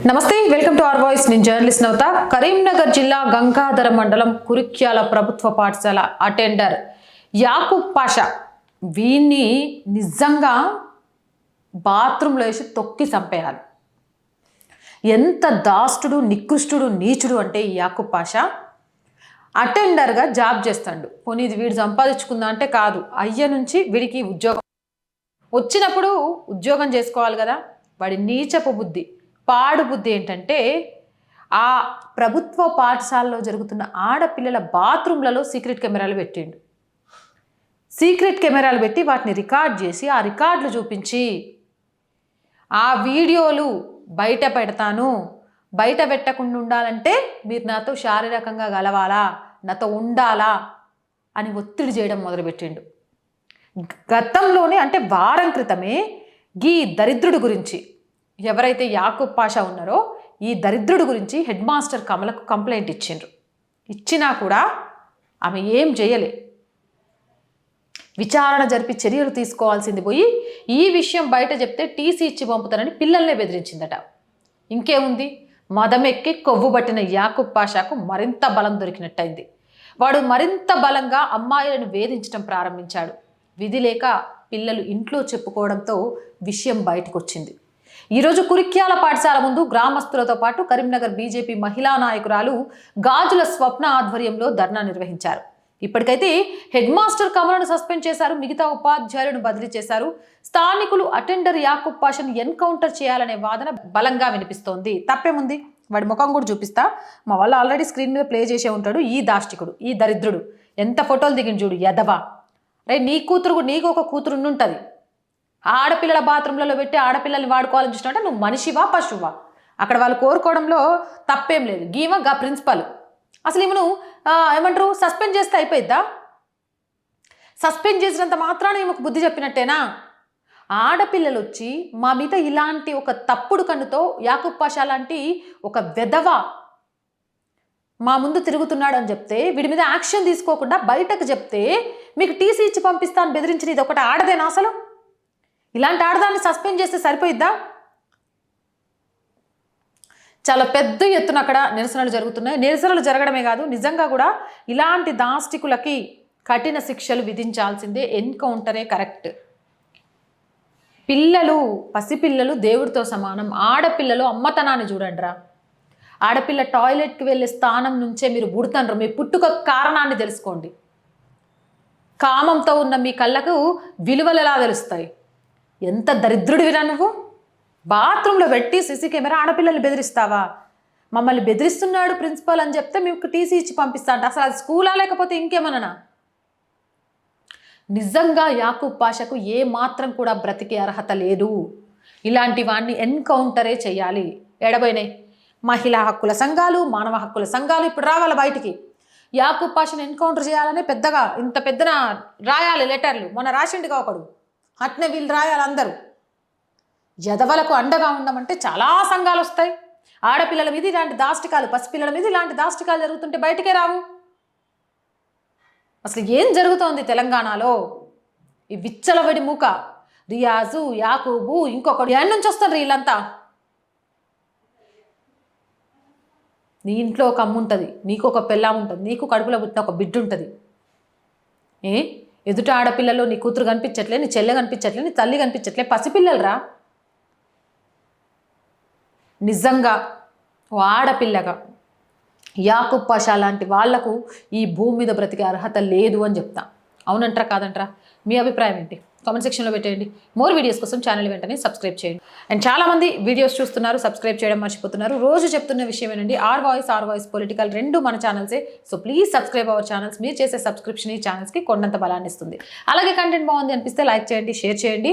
నమస్తే welcome to R voice. నేను journalist Navatha Karimnagar జిల్లా గంగాధర మండలం కురిక్యాల ప్రభుత్వ పాఠశాల అటెండర్ యాకూబ్ పాషా వీన్ని నిజంగా బాత్రూంలో వేసి తొక్కి చంపేయాలి. ఎంత దాస్తుడు నికృష్టుడు నీచుడు అంటే ఈ యాకూబ్ పాషా? అటెండర్గా జాబ్ చేస్తాడు. పోనీ ఇది వీడు సంపాదించుకుందా అంటే కాదు. అయ్య నుంచి వీడికి ఉద్యోగం. వచ్చినప్పుడు ఉద్యోగం చేసుకోవాలి కదా. వాడి నీచపు బుద్ధి. పాడు బుద్ధి ఏంటంటే ఆ ప్రభుత్వ పాఠశాలలో జరుగుతున్న ఆడపిల్లల బాత్రూమ్లలో సీక్రెట్ కెమెరాలు పెట్టిండు. సీక్రెట్ కెమెరాలు పెట్టి వాటిని రికార్డ్ చేసి ఆ రికార్డులు చూపించి ఆ వీడియోలు బయట పెడతాను. బయట పెట్టకుండా ఉండాలంటే మీరు నాతో శారీరకంగా గలవాలా నాతో ఉండాలా అని ఒత్తిడి చేయడం మొదలుపెట్టిండు. గతంలోనే అంటే వారం క్రితమే గీ దరిద్రుడి గురించి ఎవరైతే యాకూబ్ పాషా ఉన్నారో ఈ దరిద్రుడి గురించి హెడ్ మాస్టర్ కమలకు కంప్లైంట్ ఇచ్చిండ్రు. ఇచ్చినా కూడా ఆమె ఏం చేయలే విచారణ జరిపి చర్యలు తీసుకోవాల్సింది పోయి ఈ విషయం బయట చెప్తే టీసీ ఇచ్చి పంపుతానని పిల్లల్నే బెదిరించిందట. ఇంకేముంది? మదమెక్కి కొవ్వు పట్టిన యాకూబ్ పాషాకు మరింత బలం దొరికినట్టయింది. వాడు మరింత బలంగా అమ్మాయిలను వేధించడం ప్రారంభించాడు. విధి లేక పిల్లలు ఇంట్లో చెప్పుకోవడంతో విషయం బయటకొచ్చింది. ఈరోజు కురిక్యాల పాఠశాల ముందు గ్రామస్తులతో పాటు కరీంనగర్ బీజేపీ మహిళా నాయకురాలు గాజుల స్వప్న ఆధ్వర్యంలో ధర్నా నిర్వహించారు. ఇప్పటికైతే హెడ్ మాస్టర్ కమలను సస్పెండ్ చేశారు. మిగతా ఉపాధ్యాయులను బదిలీ చేశారు. స్థానికులు అటెండర్ యాకూబ్ పాషను ఎన్కౌంటర్ చేయాలనే వాదన బలంగా వినిపిస్తోంది. తప్పేముంది? వాడి ముఖం కూడా చూపిస్తా. మా వాళ్ళు ఆల్రెడీ స్క్రీన్ మీద ప్లే చేసే ఉంటాడు ఈ దాష్టికుడు ఈ దరిద్రుడు. ఎంత ఫోటోలు దిగిన చూడు యదవా. రే నీ కూతురు నీకు ఒక కూతురు ఉంటుంది ఆడపిల్లల బాత్రూంలలో పెట్టి ఆడపిల్లల్ని వాడుకోవాలని చూసినట్టే నువ్వు మనిషివా పశువా? అక్కడ వాళ్ళు కోరుకోవడంలో తప్పేం లేదు. గీమ గా ప్రిన్సిపల్. అసలు ఈమెను ఏమంటారు? సస్పెండ్ చేస్తే అయిపోయిద్దా? సస్పెండ్ చేసినంత మాత్రాన ఈమెకు బుద్ధి చెప్పినట్టేనా? ఆడపిల్లలు వచ్చి మా మీద ఇలాంటి ఒక తప్పుడు కన్నుతో యాకూబ్ పాషా లాంటి ఒక వెధవ మా ముందు తిరుగుతున్నాడు అని చెప్తే వీడి మీద యాక్షన్ తీసుకోకుండా బయటకు చెప్తే మీకు టీసీ ఇచ్చి పంపిస్తాను బెదిరించిన ఇది ఒకటి ఆడదేనా అసలు? ఇలాంటి ఆడదాన్ని సస్పెండ్ చేస్తే సరిపోయిద్దా? చాలా పెద్ద ఎత్తున అక్కడ నిరసనలు జరుగుతున్నాయి. నిరసనలు జరగడమే కాదు నిజంగా కూడా ఇలాంటి దాష్టికులకి కఠిన శిక్షలు విధించాల్సిందే ఎన్కౌంటరే కరెక్ట్. పిల్లలు పసిపిల్లలు దేవుడితో సమానం. ఆడపిల్లలు అమ్మతనాన్ని చూడండిరా. ఆడపిల్ల టాయిలెట్కి వెళ్ళే స్థానం నుంచే మీరు బుడతండ్రు మీ పుట్టుక కారణాన్ని తెలుసుకోండి. కామంతో ఉన్న మీ కళ్ళకు విలువలు ఎలా తెలుస్తాయి. ఎంత దరిద్రుడివిరా నువ్వు? బాత్రూంలో పెట్టి సీసీ కెమెరా ఆడపిల్లల్ని బెదిరిస్తావా? మమ్మల్ని బెదిరిస్తున్నాడు ప్రిన్సిపాల్ అని చెప్తే మీకు టీసీ ఇచ్చి పంపిస్తా అంట. అసలు అది స్కూలా లేకపోతే ఇంకేమన్నా నిజంగా యాకూబ్ పాషకు ఏ మాత్రం కూడా బ్రతికే అర్హత లేదు. ఇలాంటి వాడిని ఎన్కౌంటరే చేయాలి ఎడబోయినాయి మహిళా హక్కుల సంఘాలు మానవ హక్కుల సంఘాలు ఇప్పుడు రావాలి బయటికి? యాకూబ్ పాషను ఎన్కౌంటర్ చేయాలని పెద్దగా ఇంత పెద్దన రాయాలి లెటర్లు? మొన్న రాసిండుగా ఒకడు. అట్నే వీళ్ళు రాయాలి అందరూ. యదవలకు అండగా ఉండమంటే చాలా సంఘాలు వస్తాయి. ఆడపిల్లల మీద ఇలాంటి దాష్టికాలు పసిపిల్లల మీద ఇలాంటి దాష్టికాలు జరుగుతుంటే బయటికే రావు. అసలు ఏం జరుగుతోంది తెలంగాణలో? ఈ విచ్చలవడి మూక. రియాజు యాకూబు ఇంకొకడు ఎక్కడి నుంచి వస్తారు వీళ్ళంతా? నీ ఇంట్లో ఒక అమ్మ ఉంటుంది నీకు ఒక పెళ్ళాం ఉంటుంది నీకు కడుపులో పుట్టిన ఒక బిడ్డ ఉంటుంది ఏ? ఎదుట ఆడపిల్లలు నీ కూతురు కనిపించట్లే నీ చెల్లె కనిపించట్లే నీ తల్లి కనిపించట్లే పసిపిల్లలరా? నిజంగా ఓ ఆడపిల్లగా యాకూబ్ పాషా లాంటి వాళ్ళకు ఈ భూమి మీద బ్రతికే అర్హత లేదు అని చెప్తా. అవునంటారా కాదంటారా? మీ అభిప్రాయం ఏంటి? కామెంట్ సెక్షన్లో పెట్టేయండి. మోర్ వీడియోస్ కోసం ఛానల్ వెంటనే సబ్స్క్రైబ్ చేయండి. అండ్ చాలామంది వీడియోస్ చూస్తున్నారు సబ్స్క్రైబ్ చేయడం మర్చిపోతున్నారు. రోజు చెప్తున్న విషయం ఏంటండి R voice R voice political రెండు మన ఛానల్సే so please subscribe our channels మీరు చేసే సబ్స్క్రిప్షన్ ఈ ఛానల్స్కి కొండంత బలాన్ని ఇస్తుంది. అలాగే కంటెంట్ బాగుంది అనిపిస్తే లైక్ చేయండి షేర్ చేయండి.